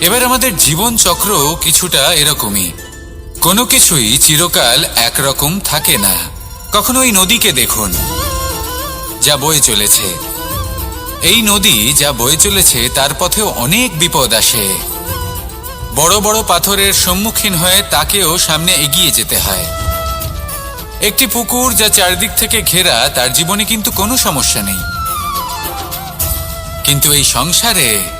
এবার আমাদের জীবন চক্র কিছুটা এরকমই। কোনো কিছুই চিরকাল একরকম থাকে না। কখনো এই নদীকে দেখুন, যা বয়ে চলেছে। এই নদী যা বয়ে চলেছে, তার পথেও অনেক বিপদ আসে। বড় বড় পাথরের সম্মুখীন হয়ে তাকেও সামনে এগিয়ে যেতে হয়। একটি পুকুর যা চারদিক থেকে ঘেরা, তার জীবনে কিন্তু কোনো সমস্যা নেই। কিন্তু এই সংসারে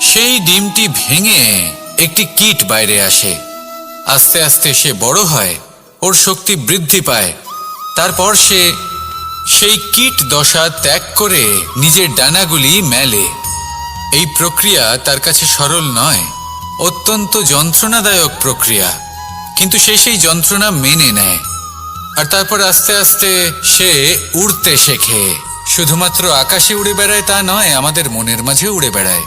সেই ডিমটি ভেঙে একটি কীট বাইরে আসে। আস্তে আস্তে সে বড় হয়, ওর শক্তি বৃদ্ধি পায়। তারপর সে সেই কীট দশা ত্যাগ করে নিজের ডানাগুলি মেলে। এই প্রক্রিয়া তার কাছে সরল নয়, অত্যন্ত যন্ত্রণাদায়ক প্রক্রিয়া, কিন্তু সে সেই যন্ত্রণা মেনে নেয়। আর তারপর আস্তে আস্তে সে উড়তে শেখে। শুধুমাত্র আকাশে উড়ে বেড়ায় তা নয়, আমাদের মনের মাঝে উড়ে বেড়ায়।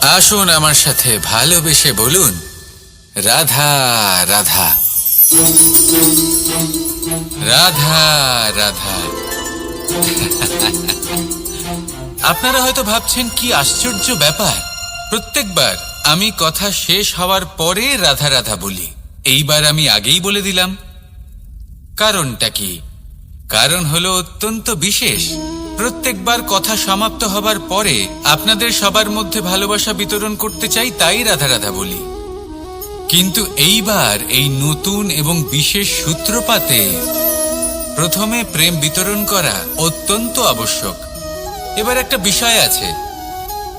আসুন আমার সাথে ভালোবেসে বলুন, রাধা রাধা। রাধা রাধা। আপনারা হয়তো ভাবছেন, কি আশ্চর্য ব্যাপার। প্রত্যেকবার আমি কথা শেষ হওয়ার পরে রাধা রাধা বলি। এইবার আমি আগেই বলে দিলাম। কারণটা কি? কারণ হলো অত্যন্ত বিশেষ। প্রত্যেকবার কথা সমাপ্ত হবার পরে আপনাদের সবার মধ্যে ভালোবাসা বিতরণ করতে চাই তাই রাধা রাধা বলি। কিন্তু এইবার এই নতুন এবং বিশেষ সূত্রপাতে প্রথমে প্রেম বিতরণ করা অত্যন্ত আবশ্যক। এবার একটা বিষয় আছে,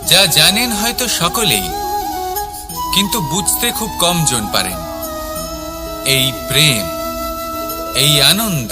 যা জানেন হয়তো সকলেই, কিন্তু বুঝতে খুব কম জন পারেন। এই প্রেম, এই আনন্দ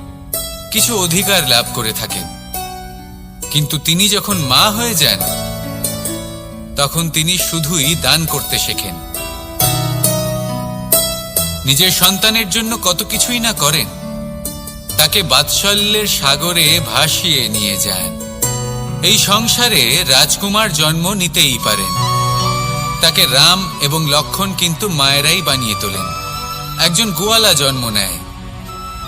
কিছু অধিকার লাভ করে থাকেন। কিন্তু তিনি যখন মা হয়ে যান, তখন তিনি শুধুই দান করতে শেখেন। নিজের সন্তানের জন্য কত কিছুই না করেন, তাকে বাৎসল্যের সাগরে ভাসিয়ে নিয়ে যান। এই সংসারে রাজকুমার জন্ম নিতেই পারেন। তাকে রাম এবং লক্ষণ কিন্তু মায়েরাই বানিয়ে তোলেন। একজন গোয়ালা জন্ম নেয়।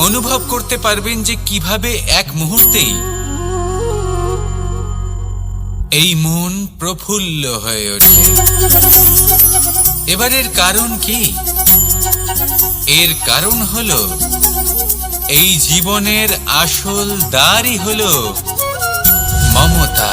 অনুভব করতে পারবেন যে কীভাবে এক মুহূর্তেই এই মন প্রফুল্ল হয়ে ওঠে। এবারের কারণ কি? এর কারণ হলো, এই জীবনের আসল দ্বারই হলো মমতা।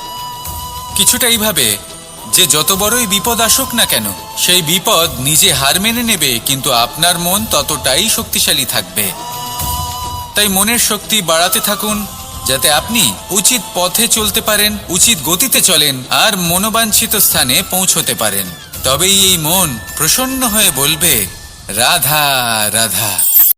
কিছুটা এইভাবে যে যত বড়ই বিপদ আসুক না কেন, সেই বিপদ নিজে হার মেনে নেবে, কিন্তু আপনার মন ততটাই শক্তিশালী থাকবে। তাই মনের শক্তি বাড়াতে থাকুন, যাতে আপনি উচিত পথে চলতে পারেন, উচিত গতিতে চলেন, আর মনোবাঞ্ছিত স্থানে পৌঁছতে পারেন। তবেই এই মন প্রসন্ন হয়ে বলবে, রাধা রাধা।